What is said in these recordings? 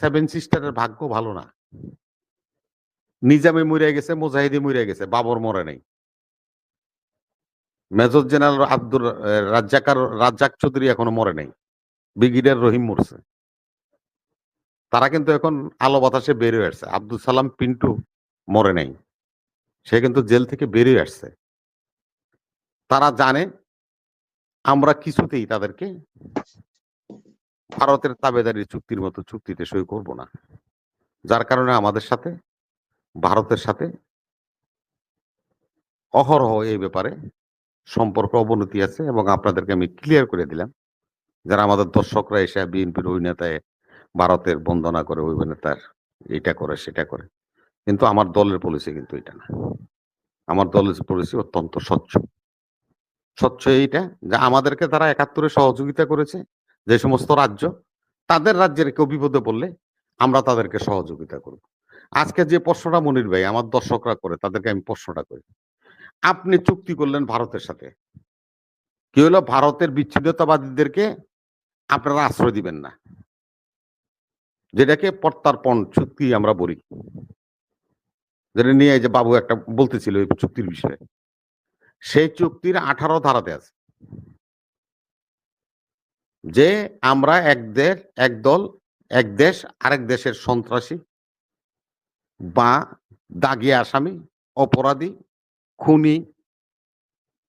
Seven সিস্টারের ভাগ্য ভালো না। নিজামে মরে গেছে, মুজাহিদি মরে গেছে, বাবর মরে নাই। মেজর জেনারেল আব্দুর রাজ্জাকার, রাজ্জাক চৌধুরী এখনও মরে নাই। ব্রিগেডিয়ার রহিম মরছে। তারা কিন্তু এখন আলো বাতাসে বেরিয়ে আসছে। আব্দুল সালাম পিন্টু মরে নাই। সে কিন্তু জেল থেকে বেরিয়ে আসছে। তারা জানে, আমরা কিছুতেই তাদেরকে ভারতের তাবেদারি চুক্তির মতো চুক্তিতে সই করব না। যার কারণে আমাদের সাথে, ভারতের সাথে অহরহ এই ব্যাপারে সম্পর্ক, অবনতি আছে এবং আপনাদেরকে আমি ক্লিয়ার করে দিলাম। যারা আমাদের দর্শকরা এসে বিএনপির ওই নেতায় ভারতের বন্দনা করে ওই নেতার এটা করে, সেটা করে। কিন্তু আমার দলের পলিসি কিন্তু এটা না। আমার দলের পলিসি অত্যন্ত স্বচ্ছ। স্বচ্ছ এইটা যে আমাদেরকে তারা একাত্তরে সহযোগিতা করেছে। যে সমস্ত রাজ্য, তাদের রাজ্যের কেউ বিপদে পড়লে আমরা তাদেরকে সহযোগিতা করব। আজকে যে প্রশ্নটা মনির ভাই, আমার দর্শকরা করে, তাদেরকে আমি প্রশ্নটা করি। আপনি চুক্তি করলেন ভারতের সাথে। কি হলো? ভারতের বিচ্ছিন্নতাবাদীদেরকে আপনারা আশ্রয় দিবেন না। যেটাকে প্রত্যার্পণ চুক্তি আমরা বলি। যেটা নিয়ে যে বাবু একটা বলতেছিল এই চুক্তির বিষয়ে। সেই চুক্তির আঠারো ধারাতে আছে। যে আমরা এক দেশ, এক দল, এক দেশ, আরেক দেশের সন্ত্রাসী বা দাগি আসামি, অপরাধী, খুনি,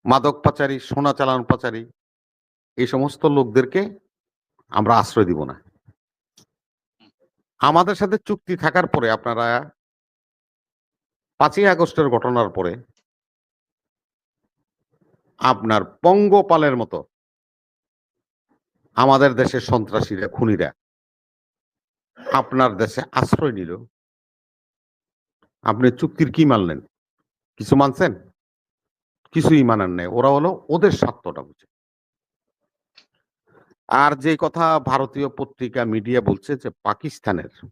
মাদক পাচারী, সোনা চালান পাচারী, এই সমস্ত লোকদেরকে আমরা আশ্রয় দিব না। আমাদের সাথে চুক্তি থাকার পরে আপনারা পাঁচই আগস্টের ঘটনার পরে আপনার পঙ্গপালের মতো আমাদের দেশের সন্ত্রাসীরা, খুনিরা, আপনার দেশে আশ্রয় নিল। আপনি চুক্তির কি মানলেন? কিছু মানছেন? কিছুই মানার নেই। ওরা হলো ওদের স্বার্থটা বুঝে। আর যে কথা ভারতীয় পত্রিকা, মিডিয়া বলছে যে পাকিস্তানের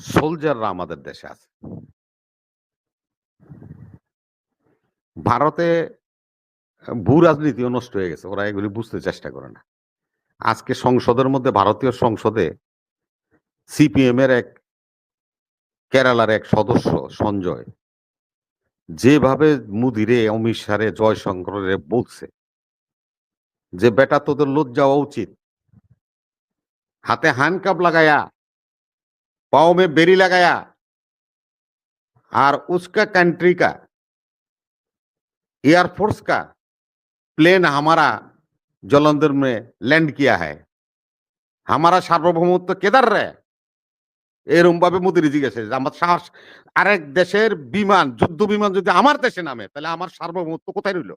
সোলজাররা আমাদের দেশে আছে। ভারতে ভূ রাজনীতিও নষ্ট হয়ে গেছে। ওরা এগুলি বুঝতে চেষ্টা করে না। আজকে সংসদের মধ্যে, ভারতীয় সংসদে সিপিএম এর এক, কেরালার এক সদস্য সঞ্জয়, যেভাবে মুদিরে, অমিত সারে জয়শঙ্করে বলছে যে, বেটা, তোদের লোজ যাওয়া উচিত। হাতে হ্যান্ডকাপ লাগায়া, পাও মে বেরি লাগায়া, আর উস্কা কান্ট্রি কা এয়ারফোর্স কা प्लेन हमारा जलंधर में लैंड किया है हमारा সার্বভৌমত্ব কেদার রে এরম ভাবে মোদির জিজ্ঞেস আমার সাহস আরেক দেশের বিমান যুদ্ধ বিমান যদি আমার দেশে নামে তাহলে আমার সার্বভৌমত্ব কোথায় রইল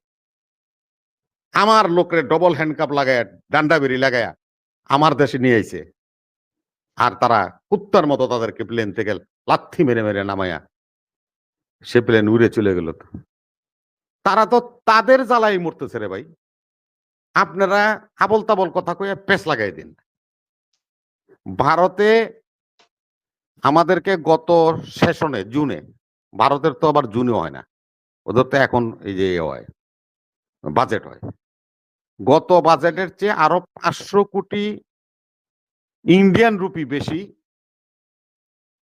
আমার লোকের ডবল হ্যান্ডকাপ লাগায় ডান্ডা বেরি লাগায়া আমার দেশে নিয়ে আইছে আর তারা কুত্তার মতো তাদেরকে প্লেন থেকে লাথি মেরে মেরে নামায়া সে প্লেন উড়ে চলে গেল তো তারা তো তাদের জ্বালাই মরতেছে রে ভাই। আপনারা আবল তাবল কথা কয়ে পেস লাগাই দিন। ভারতে আমাদেরকে গত সেশনে, জুনে, ভারতের তো আবার জুনে হয় না। ওদের তো এখন এই যে হয়, বাজেট হয়। গত বাজেটের চেয়ে আরও পাঁচশো কোটি ইন্ডিয়ান রুপি বেশি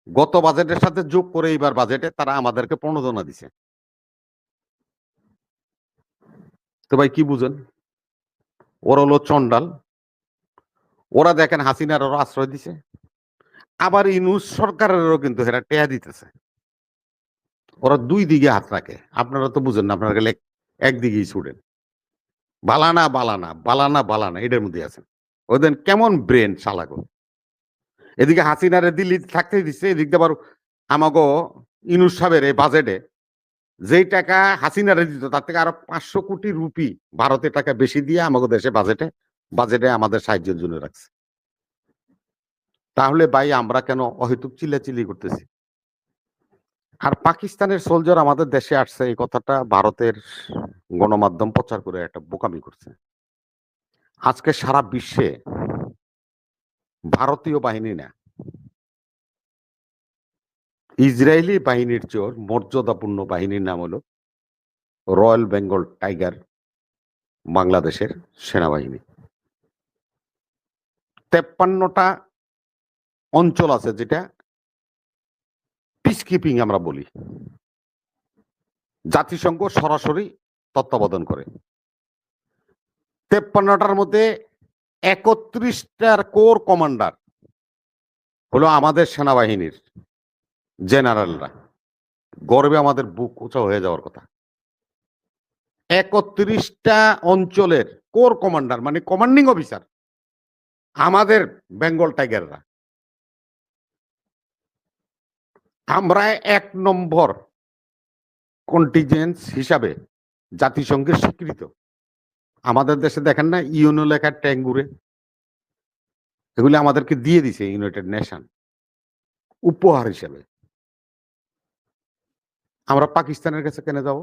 গত বাজেটের সাথে যোগ করে এইবার বাজেটে তারা আমাদেরকে প্রণোদনা দিছে। তো ভাই কি বুঝেন? ওরা হলো চন্ডাল ওরা দেখেন হাসিনার ওরা আশ্রয় দিছে। আবার ইনুস সরকারেরও কিন্তু এরা টেয়া দিতেছে। ওরা দুই দিকে হাত রাখে। আপনারা তো বুঝেন না, আপনারা গেলে একদিকেই ছুটেন। বালানা বালানা বালানা বালানা এটার মধ্যে আছেন। ওদের কেমন ব্রেন চালাগো এদিকে হাসিনারে দিল্লি থাকতে দিচ্ছে এদিকে আবার আমাগো ইনুস সাহেবের এই বাজেটে যেই টাকা হাসিনারে দিত, তার থেকে আরও পাঁচশো কোটি রুপি ভারতের টাকা বেশি দিয়ে আমাদের দেশে বাজেটে বাজেটে আমাদের সাহায্যের জন্য রাখছে। তাহলে ভাই আমরা কেন অহেতুক চিল্লাচিল্লি করতেছি? আর পাকিস্তানের সোলজার আমাদের দেশে আসছে, এই কথাটা ভারতের গণমাধ্যম প্রচার করে একটা বোকামি করছে। আজকে সারা বিশ্বে ভারতীয় বাহিনী না ইসরায়েলি বাহিনীর চোর, মর্যাদাপূর্ণ বাহিনীর নাম হলো রয়্যাল বেঙ্গল টাইগার, বাংলাদেশের সেনাবাহিনী। তেপ্পান্নটা অঞ্চল আছে যেটা পিস কিপিং আমরা বলি। জাতিসংঘ সরাসরি তত্ত্বাবধান করে। তেপ্পান্নটার মধ্যে একত্রিশটার কোর কমান্ডার হলো আমাদের সেনাবাহিনীর জেনারেলরা। গর্বে আমাদের বুক উঁচা হয়ে যাওয়ার কথা। একত্রিশটা অঞ্চলের কোর কমান্ডার মানে কমান্ডিং অফিসার আমাদের বেঙ্গল টাইগাররা। আমরা এক নম্বর কন্টিজেন্স হিসাবে জাতিসংঘের স্বীকৃত। আমাদের দেশে দেখেন না, ইউনো লেখার ট্যাঙ্গুরে। এগুলি আমাদেরকে দিয়ে দিছে ইউনাইটেড নেশন। উপহার হিসেবে। আমরা পাকিস্তানের কাছে কেন যাব?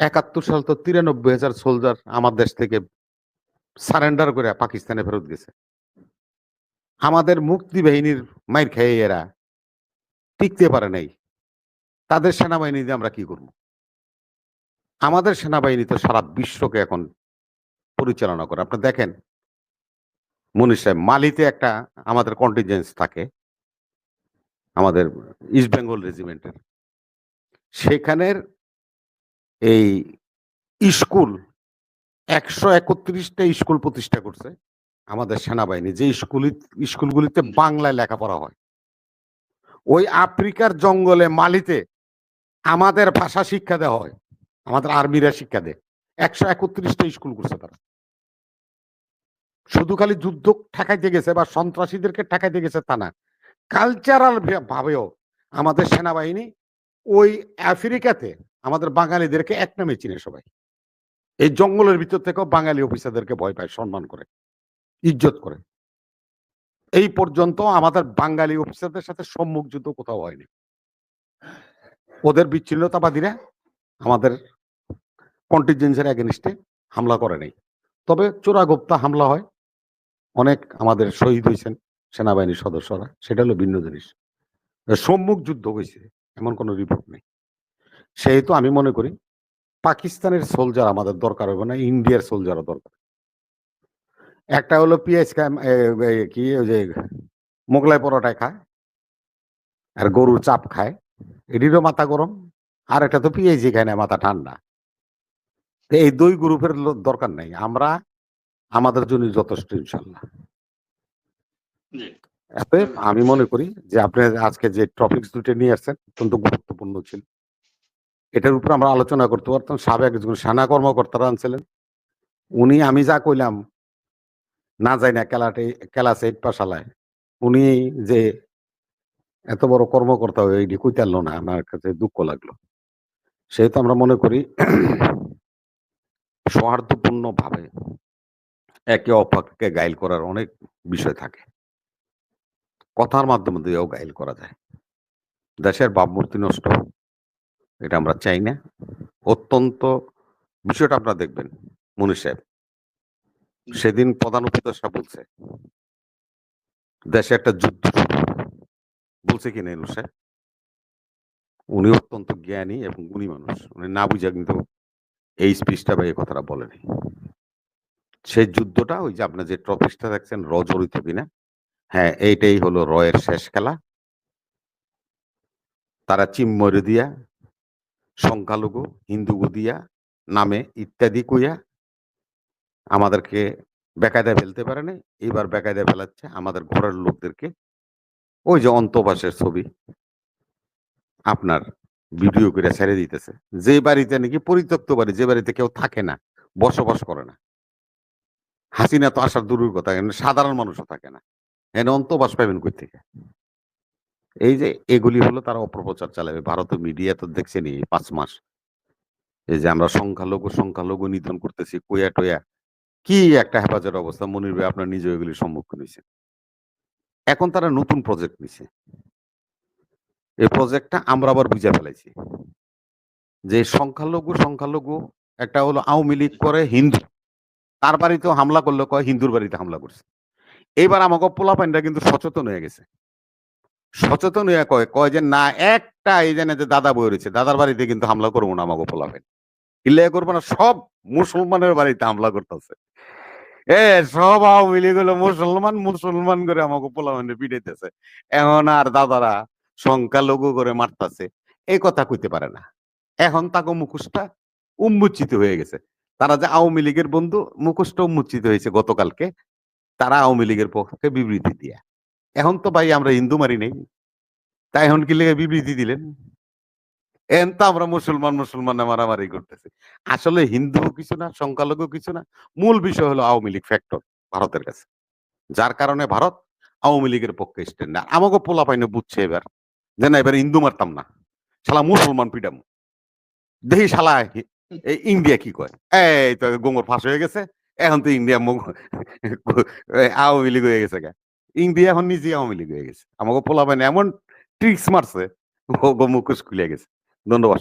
একাত্তর সাল তো তিরানব্বই হাজার সোলজার আমার দেশ থেকে সারেন্ডার করে পাকিস্তানে ফেরত গেছে। আমাদের মুক্তি বাহিনীর মাইর খেয়ে এরা, টিকতে পারে নাই। তাদের সেনাবাহিনী দিয়ে আমরা কি করব? আমাদের সেনাবাহিনী তো সারা বিশ্বকে এখন পরিচালনা করে। আপনি দেখেন মনীষ সাহেব, মালিতে একটা আমাদের কন্টিজেন্স থাকে। আমাদের ইস্ট বেঙ্গল রেজিমেন্টের সেখানের এই স্কুল একশো একত্রিশটা স্কুল প্রতিষ্ঠা করছে আমাদের সেনাবাহিনী। যে স্কুল, স্কুলগুলিতে বাংলায় লেখাপড়া হয়। ওই আফ্রিকার জঙ্গলে মালিতে আমাদের ভাষা শিক্ষা দেওয়া হয়। আমাদের আর্মিরা শিক্ষা দেয়। একশো একত্রিশটা স্কুল করছে তারা। শুধু খালি যুদ্ধ ঠেকাইতে গেছে বা সন্ত্রাসীদেরকে ঠেকাইতে গেছে তা না। কালচারাল ভাবেও আমাদের সেনাবাহিনী ওই আফ্রিকাতে আমাদের বাঙালিদেরকে এক নামে চিনে সবাই। এই জঙ্গলের ভিতর থেকেও বাঙালি অফিসারদেরকে ভয় পায়, সম্মান করে, ইজ্জত করে। এই পর্যন্ত আমাদের বাঙালি অফিসারদের সাথে সম্মুখ যুদ্ধ কোথাও হয়নি। ওদের বিচ্ছিন্নতাবাদীরা আমাদের কন্টিজেন্সের এগেনিস্টে হামলা করে নাই। তবে চোরাগোপ্তা হামলা হয়, অনেক আমাদের শহীদ হয়েছেন। সেনাবাহিনীর সদস্যরা, সেটা হলো ভিন্ন জিনিস। সম্মুখ যুদ্ধ হয়েছে, এমন কোনো রিপোর্ট নেই। সেহেতু আমি মনে করি, পাকিস্তানের সোলজার আমাদের দরকার হবে না, ইন্ডিয়ার সোলজারও দরকার। একটা হলো পিএইচ কি যে মোগলাই পরোটায় খায়, আর গরুর চাপ খায় এটিরও মাথা গরম, আর একটা তো পিএইচি খায় না, মাথা ঠান্ডা। এই দুই গ্রুপের দরকার নাই। আমরা, আমাদের জন্য যথেষ্ট ইনশাল্লাহ। অতএব আমি মনে করি যে আপনি আজকে যে টপিকস দুটো নিয়ে আসছেন, অত্যন্ত গুরুত্বপূর্ণ ছিল। এটার উপর আমরা আলোচনা করতে পারতাম। সাবেক সেনা কর্মকর্তারা আনছিলেন। উনি, আমি যা কইলাম, না যাই না ক্লাস এইট পাশালায়, উনি যে এত বড় কর্মকর্তা হয়ে এইটি কইতে না, আমার কাছে দুঃখ লাগল। সেহেতু আমরা মনে করি সৌহার্দ্যপূর্ণ ভাবে একে অপরকে গাইল করার অনেক বিষয় থাকে। কথার মাধ্যমে দিয়েও গাইল করা যায়। দেশের ভাবমূর্তি নষ্ট এটা আমরা চাই না। অত্যন্ত বিষয়টা আপনারা দেখবেন মনীষ সাহেব। সেদিন প্রধান উপদেষ্টা বলছে দেশে একটা যুদ্ধ বলছে কি নেই সাহেব? উনি অত্যন্ত জ্ঞানী এবং গুণী মানুষ। উনি না বুঝা কিন্তু এই স্পিচটা বা এই কথাটা বলেনি। সেই যুদ্ধটা ওই যে আপনার যে ট্রফিসটা দেখছেন র জড়িত কিনা হ্যাঁ এইটাই হলো রয়ের শেষ খেলা। তারা চিম্মরি দিয়া, সংখ্যালঘু হিন্দু দিয়া, নামে ইত্যাদি কইয়া আমাদেরকে বেকায়দায় ফেলতে পারে না এইবার বেকায়দায় ফেলাচ্ছে আমাদের ঘরের লোকদেরকে। ওই যে অন্তবাসের ছবি, আপনার ভিডিও করে ছেড়ে দিতেছে। যে বাড়িতে নাকি পরিত্যক্ত বাড়ি, যে বাড়িতে কেউ থাকে না, বসবাস করে না। হাসিনা তো আসার দূরের কথা, সাধারণ মানুষও থাকে না। এখানে অন্তবাস পাবেন কই থেকে? এই যে এগুলি হলো তারা অপপ্রচার চালাবে। ভারতের মিডিয়া তো দেখছেনি এই পাঁচ মাস। এই যে আমরা সংখ্যালঘু সংখ্যালঘু নিধন করতেছি, কইয়া টইয়া। কি একটা হেফাজত অবস্থা? মনির ভাই, আপনার নিজে এগুলির সম্মুখীন হয়েছে এখন তারা নতুন প্রজেক্ট নিছে। এই প্রজেক্টটা আমরা আবার বুঝে ফেলাইছি। যে সংখ্যালঘু সংখ্যালঘু একটা হলো আওয়ামী লীগ করে হিন্দু। তার বাড়িতেও হামলা করলে কয়? হিন্দুর বাড়িতে হামলা করছে। এইবার আমাকে পোলা পাইনরা কিন্তু সচেতন হয়ে গেছে। সচেতন হয়ে কয় কয় যে, না, একটা এই জানে যে, দাদা বই রয়েছে, দাদার বাড়িতে কিন্তু হামলা করব না আমাকে পোলা পাইন ইল্লে করব না, সব মুসলমানের বাড়িতে হামলা করতেছে। এ, সব আওয়ামী লীগ মুসলমান মুসলমান করে আমাকে পোলামানে পিড়াইতেছে এখন আর দাদারা সংখ্যালঘু করে মারতাছে। এই কথা কইতে পারে না। এখন তাকে মুখোশটা উন্মোচিত হয়ে গেছে। তারা যে আওয়ামী লীগের বন্ধু, মুখোশটা উন্মোচিত হয়েছে গতকালকে। তারা আওয়ামী লীগের পক্ষে বিবৃতি দিয়া। এখন তো ভাই আমরা হিন্দু মারি নেই। তাই এখন কি লেগে বিবৃতি দিলেন? এখন তো আমরা মুসলমান মুসলমানে মারামারি করতেছি। আসলে হিন্দু কিছু না, সংখ্যালঘু কিছু না। মূল বিষয় হলো আওয়ামী লীগ ফ্যাক্টর ভারতের কাছে। যার কারণে ভারত আওয়ামী লীগের পক্ষে স্ট্যান্ড না আমাকে পোলা পাইনে বুঝছে এবার যে না, এবার হিন্দু মারতাম না। শালা মুসলমান পিটাম দেখি শালা ইন্ডিয়া কি কয়? এই তো গোমর ফাঁস হয়ে গেছে। এখন তো ইন্ডিয়া আওয়ামী লীগ হয়ে গেছে গা। ইন্ডিয়া এখন নিজে আওয়ামী লীগ হয়ে গেছে। আমাকে পোলাবেন এমন ট্রিক্স মারছে মুখোশ খুলে গেছে। ধন্যবাদ।